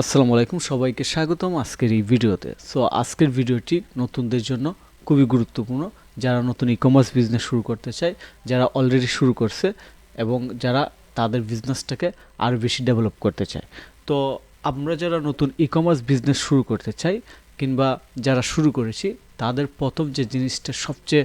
আসসালামু আলাইকুম, সবাইকে স্বাগতম আজকের এই ভিডিওতে। সো আজকের ভিডিওটি নতুনদের জন্য খুবই গুরুত্বপূর্ণ। যারা নতুন ই কমার্স বিজনেস শুরু করতে চায়, যারা অলরেডি শুরু করছে এবং যারা তাদের বিজনেসটাকে আরও বেশি ডেভেলপ করতে চায়। তো, আমরা যারা নতুন ই কমার্স বিজনেস শুরু করতে চাই, কিংবা যারা শুরু করেছি, তাদের প্রথম যে জিনিসটা সবচেয়ে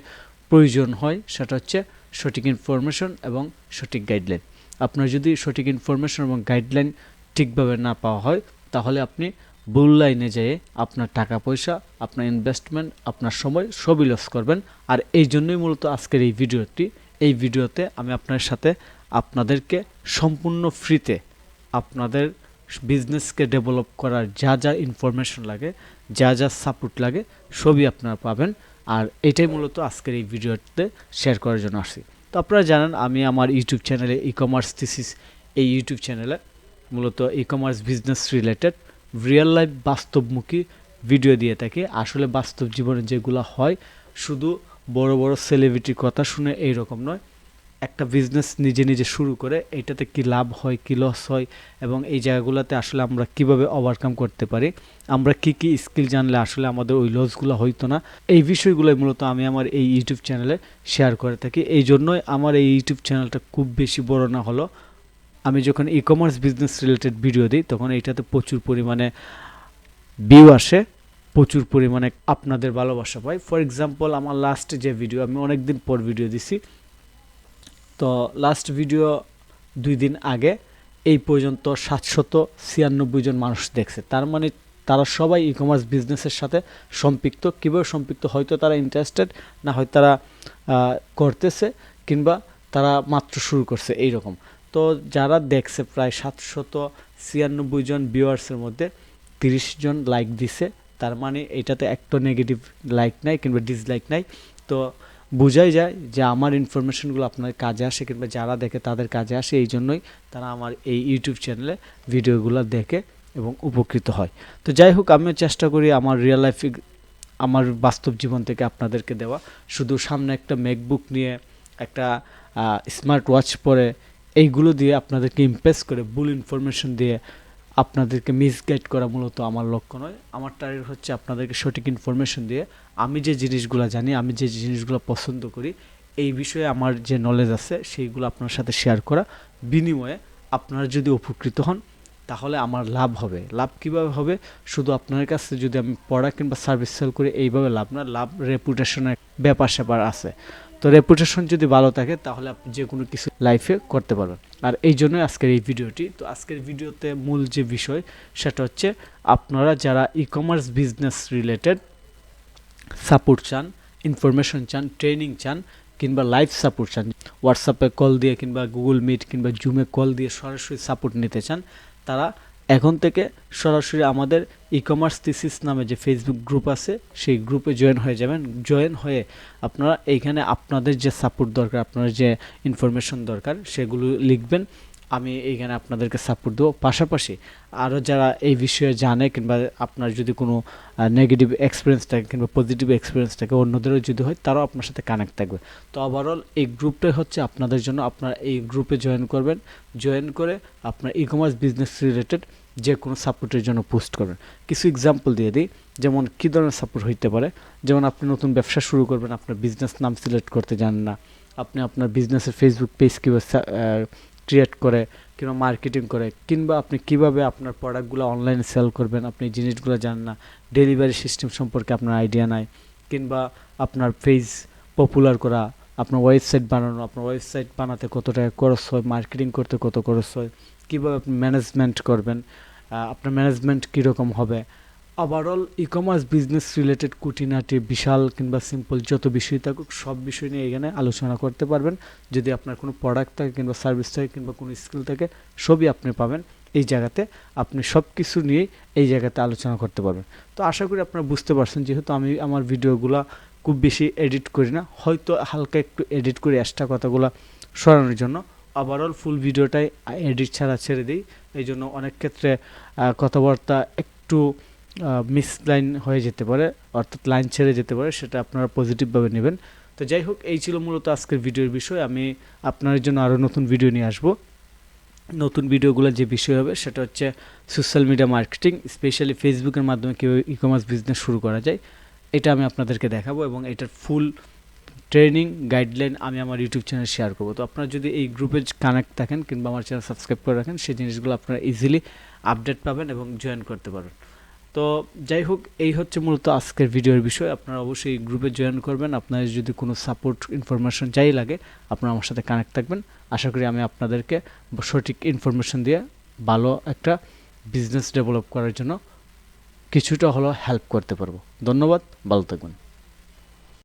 প্রয়োজন হয়, সেটা হচ্ছে সঠিক ইনফরমেশন এবং সঠিক গাইডলাইন আপনার যদি সঠিক ইনফরমেশন এবং গাইডলাইন ঠিকভাবে না পাওয়া হয় তাহলে আপনি ভুল লাইনে যেয়ে আপনার টাকা পয়সা, আপনার ইনভেস্টমেন্ট আপনার সময় সবই লস করবেন। আর এই জন্যই মূলত আজকের এই ভিডিওটি। এই ভিডিওতে আমি আপনার সাথে আপনাদেরকে সম্পূর্ণ ফ্রিতে আপনাদের বিজনেসকে ডেভেলপ করার যা যা ইনফরমেশন লাগে, যা যা সাপোর্ট লাগে, সবই আপনারা পাবেন। আর এটাই মূলত আজকের এই ভিডিওতে শেয়ার করার জন্য আসছি। তো আপনারা জানেন, আমি আমার ইউটিউব চ্যানেলে ই কমার্স থিসিস এই ইউটিউব চ্যানেলে মূলত e commerce business related real life বাস্তবমুখী video দিয়ে থাকি। আসলে বাস্তব জীবনে যেগুলো হয়, শুধু বড় বড় সেলিব্রিটির কথা শুনে এই রকম নয়, একটা বিজনেস নিজে নিজে শুরু করে এটাতে কি লাভ হয়, কি লস হয়, এবং এই জায়গাগুলোতে আসলে আমরা কীভাবে ওভারকাম করতে পারি, আমরা কি কি স্কিল জানলে আসলে আমাদের ওই লসগুলো হইতো না, এই বিষয়গুলোই মূলত আমি আমার এই ইউটিউব চ্যানেলে শেয়ার করে থাকি। এই জন্যই আমার এই ইউটিউব চ্যানেলটা খুব বেশি বড় না হলো আমি যখন e commerce business related video দিই, তখন এইটাতে প্রচুর পরিমাণে ভিউ আসে, প্রচুর পরিমাণে আপনাদের ভালোবাসা পাই। ফর এক্সাম্পল আমার লাস্ট যে ভিডিও আমি অনেক দিন পর ভিডিও দিছি। তো লাস্ট ভিডিও দুই দিন আগে এই পর্যন্ত সাতশত ছিয়ানব্বই জন মানুষ দেখছে। তার মানে তারা সবাই ই কমার্স বিজনেসের সাথে সম্পৃক্ত। কীভাবে সম্পৃক্ত? হয়তো তারা ইন্টারেস্টেড না হয় তারা করতেছে, কিংবা তারা মাত্র শুরু করছে এই রকম তো যারা দেখছে প্রায় সাতশত ছিয়ানব্বই জন ভিউয়ার্সের মধ্যে তিরিশ জন লাইক দিছে, তার মানে এটাতে একটা নেগেটিভ লাইক নাই কিংবা ডিসলাইক নাই। তো বোঝাই যায় যে আমার ইনফরমেশনগুলো আপনার কাজে আসে কিংবা যারা দেখে তাদের কাজে আসে, এই জন্যই তারা আমার এই ইউটিউব চ্যানেলে ভিডিওগুলো দেখে এবং উপকৃত হয়। তো যাই হোক, আমিও চেষ্টা করি আমার রিয়েল লাইফ আমার বাস্তব জীবন থেকে আপনাদেরকে দেওয়া। শুধু সামনে একটা ম্যাকবুক নিয়ে একটা স্মার্ট ওয়াচ পরে এইগুলো দিয়ে আপনাদেরকে ইমপ্রেস করে, ভুল ইনফরমেশন দিয়ে আপনাদেরকে মিসগাইড করা মূলত আমার লক্ষ্য নয়। আমার টার্গেট হচ্ছে আপনাদেরকে সঠিক ইনফরমেশন দিয়ে আমি যে জিনিসগুলো জানি, আমি যে জিনিসগুলো পছন্দ করি, এই বিষয়ে আমার যে নলেজ আছে, সেইগুলো আপনার সাথে শেয়ার করা। বিনিময়ে আপনারা যদি উপকৃত হন, তাহলে আমার লাভ হবে। লাভ কীভাবে হবে? শুধু আপনার কাছে যদি আমি প্রোডাক্ট কিংবা সার্ভিস সেল করি, এইভাবে লাভ না। লাভ রেপুটেশনের ব্যাপার স্যাপার আছে। তো রেপুটেশন যদি ভালো থাকে, তাহলে আপনি যে কোনো কিছু লাইফে করতে পারবেন। আর এই জন্যই আজকের এই ভিডিওটি। তো আজকের ভিডিওতে মূল যে বিষয়, সেটা হচ্ছে আপনারা যারা e commerce business related support চান ইনফরমেশন চান ট্রেনিং চান, কিংবা লাইভ সাপোর্ট চান হোয়াটসঅ্যাপে কল দিয়ে কিংবা গুগল মিট কিংবা জুমে কল দিয়ে সরাসরি সাপোর্ট নিতে চান, তারা এখন থেকে সরাসরি আমাদের ই কমার্স থিসিস নামে যে ফেসবুক গ্রুপ আছে, সেই গ্রুপে জয়েন হয়ে যাবেন। জয়েন হয়ে আপনারা এইখানে আপনাদের যে সাপোর্ট দরকার, আপনার যে ইনফরমেশন দরকার, সেগুলো লিখবেন। আমি এইখানে আপনাদেরকে সাপোর্ট দেবো। পাশাপাশি আরও যারা এই বিষয়ে জানে কিংবা আপনার যদি কোনো নেগেটিভ এক্সপিরিয়েন্স থাকে কিংবা পজিটিভ এক্সপিরিয়েন্স থাকে, অন্যদেরও যদি হয়, তারাও আপনার সাথে কানেক্ট থাকবে। তো ওভারঅল এই গ্রুপটাই হচ্ছে আপনাদের জন্য। আপনারা এই গ্রুপে জয়েন করবেন। জয়েন করে আপনার ই কমার্স বিজনেস রিলেটেড যে কোনো সাপোর্টের জন্য পোস্ট করবেন। কিছু এক্সাম্পল দিয়ে দিই। যেমন কী ধরনের সাপোর্ট হইতে পারে? যেমন আপনি নতুন ব্যবসা শুরু করবেন, আপনার বিজনেস নাম সিলেক্ট করতে জানেন না। আপনি আপনার বিজনেসের ফেসবুক পেজ কীভাবে ক্রিয়েট করে, কিংবা মার্কেটিং করে, কিংবা আপনি কীভাবে আপনার প্রোডাক্টগুলো অনলাইনে সেল করবেন, আপনি জিনিসগুলো জানেন না ডেলিভারি সিস্টেম সম্পর্কে আপনার আইডিয়া নাই, কিংবা আপনার পেজ পপুলার করা, আপনার ওয়েবসাইট বানানো, আপনার ওয়েবসাইট বানাতে কত টাকা খরচ হয় মার্কেটিং করতে কত খরচ হয়, কীভাবে আপনি ম্যানেজমেন্ট করবেন আপনার ম্যানেজমেন্ট কীরকম হবে overall e commerce business related কুটিনাটি বিশাল কিংবা সিম্পল যত বিষয় থাকুক, সব বিষয় নিয়ে এখানে আলোচনা করতে পারবেন। যদি আপনার কোনো প্রোডাক্ট থাকে কিংবা সার্ভিস থাকে কিংবা কোনো স্কিল থাকে, সবই আপনি পাবেন। এই জায়গাতে আপনি সব কিছু নিয়েই এই জায়গাতে আলোচনা করতে পারবেন। তো আশা করি আপনারা বুঝতে পারছেন, যেহেতু আমি আমার ভিডিওগুলো খুব বেশি এডিট করি না, হয়তো হালকা একটু এডিট করে এক্সট্রা কথাগুলো সরানোর জন্য। ওভারঅল ফুল ভিডিওটাই এডিট ছাড়া ছেড়ে দিই। এই জন্য অনেক ক্ষেত্রে কথাবার্তা একটু মিস লাইন হয়ে যেতে পারে, অর্থাৎ লাইন ছেড়ে যেতে পারে, সেটা আপনারা পজিটিভভাবে নেবেন। তো যাই হোক, এই ছিল মূলত আজকের ভিডিওর বিষয়। আমি আপনার জন্য আরও নতুন ভিডিও নিয়ে আসব। নতুন ভিডিওগুলো যে বিষয় হবে, সেটা হচ্ছে সোশ্যাল মিডিয়া মার্কেটিং স্পেশালি ফেসবুকের মাধ্যমে কীভাবে ই কমার্স বিজনেস শুরু করা যায়, এটা আমি আপনাদেরকে দেখাবো এবং এটার ফুল ট্রেনিং গাইডলাইন আমি আমার ইউটিউব চ্যানেল শেয়ার করব। তো আপনারা যদি এই গ্রুপে কানেক্ট থাকেন কিংবা আমার চ্যানেল সাবস্ক্রাইব করে রাখেন, সেই জিনিসগুলো আপনারা ইজিলি আপডেট পাবেন এবং জয়েন করতে পারবেন। তো যাই হোক, এই হচ্ছে মূলত আজকের ভিডিওর বিষয়। আপনারা অবশ্যই গ্রুপে জয়েন করবেন। আপনাদের যদি কোনো সাপোর্ট ইনফরমেশন যাই লাগে, আপনারা আমার সাথে কানেক্ট থাকবেন। আশা করি আমি আপনাদেরকে সঠিক ইনফরমেশন দিয়ে ভালো একটা বিজনেস ডেভেলপ করার জন্য কিছুটা হলেও হেল্প করতে পারব। ধন্যবাদ, ভালো থাকবেন।